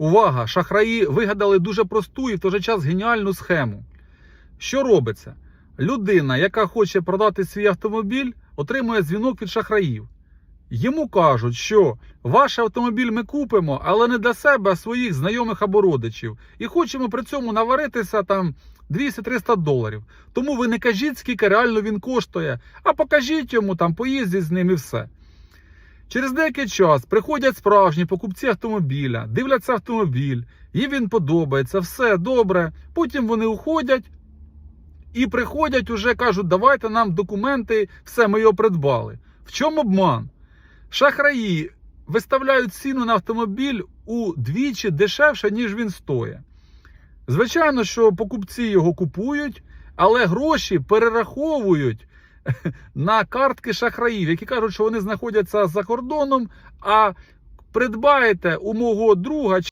Увага! Шахраї вигадали дуже просту і в той же час геніальну схему. Що робиться? Людина, яка хоче продати свій автомобіль, отримує дзвінок від шахраїв. Йому кажуть, що ваш автомобіль ми купимо, але не для себе, а своїх знайомих або родичів. І хочемо при цьому наваритися там 200-300 доларів. Тому ви не кажіть, скільки реально він коштує, а покажіть йому там, поїздіть з ним і все. Через деякий час приходять справжні покупці автомобіля, дивляться автомобіль, їм він подобається, все добре. Потім вони уходять і приходять уже кажуть, давайте нам документи, все, ми його придбали. В чому обман? Шахраї виставляють ціну на автомобіль удвічі дешевше, ніж він стоїть. Звичайно, що покупці його купують, але гроші перераховують на картки шахраїв, які кажуть, що вони знаходяться за кордоном, а придбаєте у мого друга